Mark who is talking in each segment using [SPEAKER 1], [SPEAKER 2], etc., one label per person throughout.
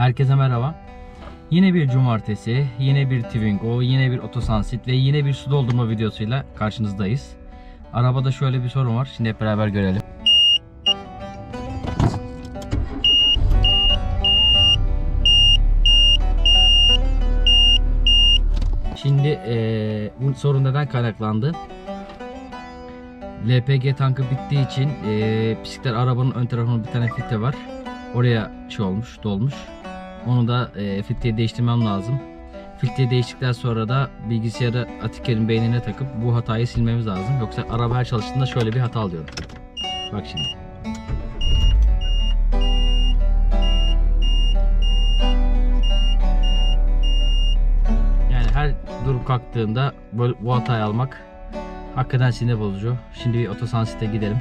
[SPEAKER 1] Herkese merhaba. Yine bir cumartesi, yine bir Twingo, yine bir otosansit ve yine bir su doldurma videosuyla karşınızdayız. Arabada şöyle bir sorun var. Şimdi hep beraber görelim. Şimdi eee, bu sorun neden kaynaklandı? LPG tankı bittiği için eee bisiklet arabanın ön tarafında bir tane filtre var. Oraya şey olmuş, dolmuş. Onu da eee filtreyi değiştirmem lazım. Filtreyi değiştikten sonra da bilgisayarı Atiker'in beynine takıp bu hatayı silmemiz lazım. Yoksa araba her çalıştığında şöyle bir hata alıyorum. Bak şimdi. Yani her durup kalktığında böyle bu hatayı almak hakikaten sinir bozucu. Şimdi bir otosansite gidelim.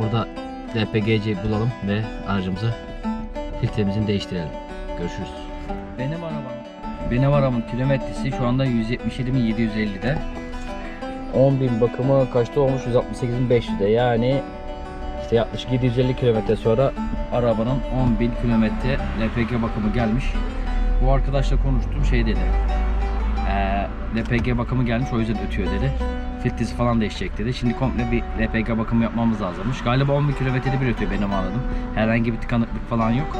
[SPEAKER 1] Orada LPGC bulalım ve aracımızı filtremizini değiştirelim. Görüşürüz. Benim arabam. Benim arabamın kilometresi şu anda 177.750'de. 10.000 bakımı kaçta olmuş? 168.500'de. Yani işte yaklaşık 750 kilometre sonra arabanın 10.000 kilometre LPG bakımı gelmiş. Bu arkadaşla konuştum şey dedi. Ee, LPG bakımı gelmiş o yüzden ötüyor dedi. Filtresi falan değişecek dedi. Şimdi komple bir LPG bakımı yapmamız lazımmış. Galiba 10.000 kilometrede bir ötüyor benim anladım. Herhangi bir tıkanıklık falan yok.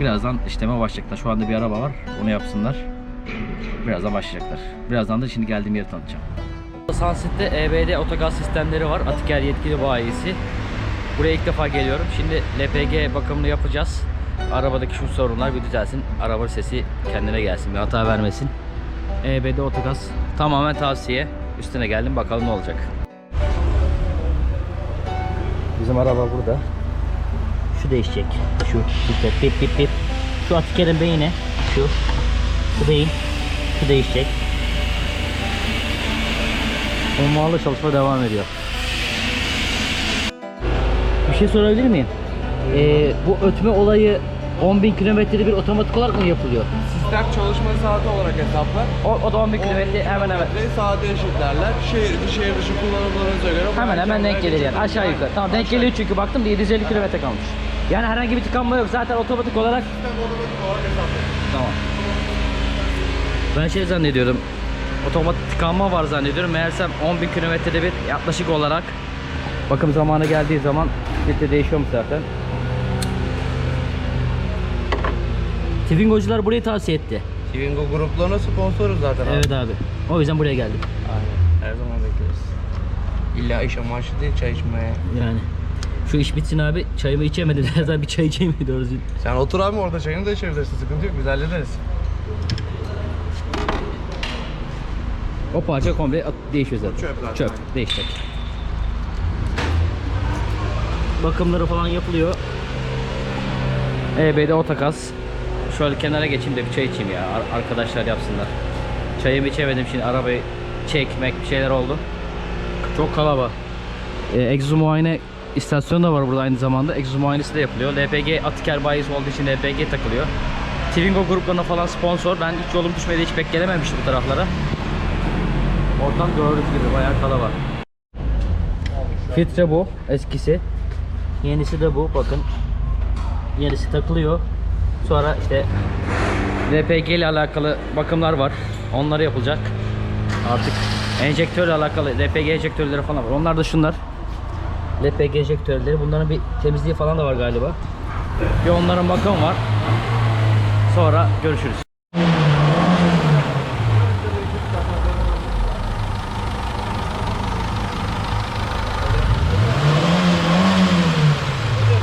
[SPEAKER 1] Birazdan işleme başlayacaklar. Şu anda bir araba var. Onu yapsınlar. Birazdan başlayacaklar. Birazdan da şimdi geldiğim yeri tanıtacağım. Sunsit'te EBD otogaz sistemleri var. Atiker yetkili bayisi. Buraya ilk defa geliyorum. Şimdi LPG bakımını yapacağız. Arabadaki şu sorunlar bir düzelsin. Araba sesi kendine gelsin. Bir hata vermesin. EBD otogaz tamamen tavsiye. Üstüne geldim bakalım ne olacak. Bizim araba burada. Şu değişecek. Şu filtre pip pip pip. Şu Atiker'in beyni. Şu. Şu beyin. Şu değişecek. Normalde çalışma devam ediyor. Bir şey sorabilir miyim? Ee, bu ötme olayı 10.000 kilometrede bir otomatik olarak mı yapılıyor?
[SPEAKER 2] Sistem çalışma saati olarak hesaplar.
[SPEAKER 1] O, o da 10.000 kilometre hemen hemen.
[SPEAKER 2] Saate eşitlerler. Şehir içi, şehir dışı kullanımlarınıza göre. bu
[SPEAKER 1] Hemen hemen denk gelir yani aşağı yukarı. Tamam denk geliyor çünkü baktım da 750 kilometre kalmış. Yani herhangi bir tıkanma yok zaten otomatik olarak. Tamam. Ben şey zannediyorum. Otomatik tıkanma var zannediyorum. Meğersem 10.000 kilometrede bir yaklaşık olarak bakım zamanı geldiği zaman filtre değişiyormuş zaten. Twingo'cular burayı tavsiye etti.
[SPEAKER 2] Twingo gruplarına sponsoruz zaten.
[SPEAKER 1] Evet abi. O yüzden buraya geldim.
[SPEAKER 2] Aynen. Her zaman bekleriz. İlla iş amaçlı değil çay içmeye.
[SPEAKER 1] Yani. Şu iş bitsin abi. Çayımı içemedim. Her zaman bir çay içeyim düzgün.
[SPEAKER 2] Sen otur abi orada çayını da içebilirsin. Sıkıntı yok biz hallederiz.
[SPEAKER 1] O parça komple at- değişiyor zaten.
[SPEAKER 2] Çöp zaten.
[SPEAKER 1] Çöp. Değişecek. Bakımları falan yapılıyor. EB'de otokas. Şöyle kenara geçeyim de bir çay içeyim ya. Ar- arkadaşlar yapsınlar. Çayımı içemedim şimdi arabayı çekmek bir şeyler oldu. Çok kalabalık. E, egzoz muayene istasyonu da var burada aynı zamanda. Egzoz muayenesi de yapılıyor. LPG Atiker bayisi olduğu için LPG takılıyor. Twingo gruplarına falan sponsor. Ben hiç yolum düşmedi hiç pek gelememiştim bu taraflara. Ortam gördüğünüz gibi bayağı kalabalık. Filtre bu eskisi. Yenisi de bu bakın. Yenisi takılıyor. Sonra işte LPG ile alakalı bakımlar var. Onları yapılacak. Artık enjektörle alakalı LPG enjektörleri falan var. Onlar da şunlar. LPG enjektörleri. Bunların bir temizliği falan da var galiba. Bir onların bakımı var. Sonra görüşürüz.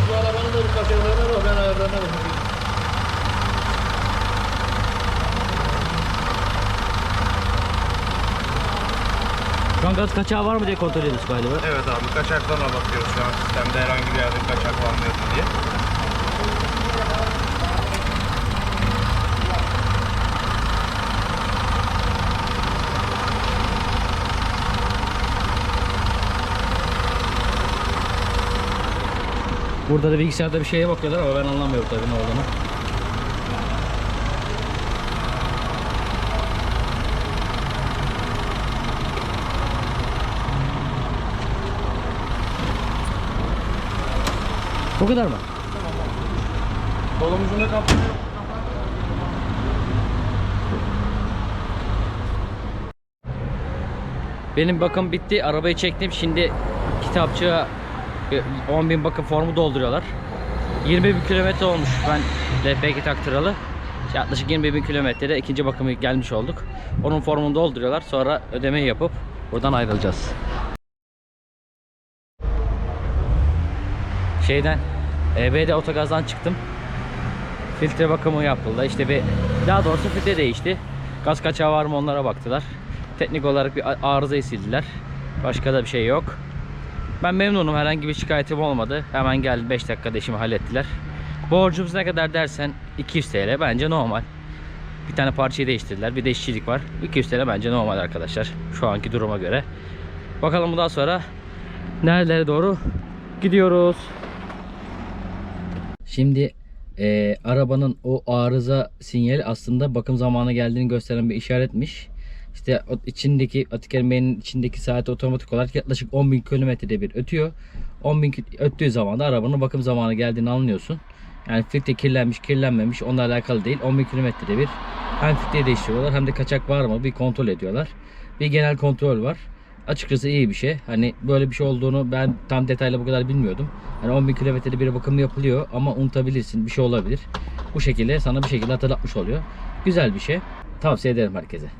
[SPEAKER 2] Bu arabanın da bir kaçırmaları var. Ben ayarlarına bakayım.
[SPEAKER 1] Gaz kaçağı var mı diye kontrol ediyoruz galiba.
[SPEAKER 2] Evet abi kaçaklarına bakıyoruz şu an sistemde herhangi bir yerde kaçak var mı yok mu diye.
[SPEAKER 1] Burada da bilgisayarda bir şeye bakıyorlar ama ben anlamıyorum tabii ne olduğunu. Bu kadar mı?
[SPEAKER 2] Dolumuzun da kapağı yok.
[SPEAKER 1] Benim bakım bitti. Arabayı çektim. Şimdi kitapçığa e, 10 bakım formu dolduruyorlar. 20 kilometre olmuş ben LPG taktıralı. Yaklaşık 20 kilometrede ikinci bakımı gelmiş olduk. Onun formunu dolduruyorlar. Sonra ödemeyi yapıp buradan ayrılacağız. Şeyden EBD otogazdan çıktım. Filtre bakımı yapıldı. İşte bir daha doğrusu filtre değişti. Gaz kaçağı var mı onlara baktılar. Teknik olarak bir arızayı sildiler. Başka da bir şey yok. Ben memnunum. Herhangi bir şikayetim olmadı. Hemen geldi 5 dakikada işimi hallettiler. Borcumuz ne kadar dersen 200 TL bence normal. Bir tane parçayı değiştirdiler. Bir de işçilik var. 200 TL bence normal arkadaşlar. Şu anki duruma göre. Bakalım bundan sonra nerelere doğru gidiyoruz. Şimdi e, arabanın o arıza sinyali aslında bakım zamanı geldiğini gösteren bir işaretmiş. İşte içindeki atik elmeğinin içindeki saati otomatik olarak yaklaşık 10.000 kilometrede bir ötüyor. 10.000 ki- öttüğü zaman da arabanın bakım zamanı geldiğini anlıyorsun. Yani filtre kirlenmiş kirlenmemiş onunla alakalı değil. 10.000 kilometrede bir hem filtreyi değiştiriyorlar hem de kaçak var mı bir kontrol ediyorlar. Bir genel kontrol var. Açıkçası iyi bir şey. Hani böyle bir şey olduğunu ben tam detaylı bu kadar bilmiyordum. Hani 10.000 kilometrede bir bakım yapılıyor ama unutabilirsin. Bir şey olabilir. Bu şekilde sana bir şekilde hatırlatmış oluyor. Güzel bir şey. Tavsiye ederim herkese.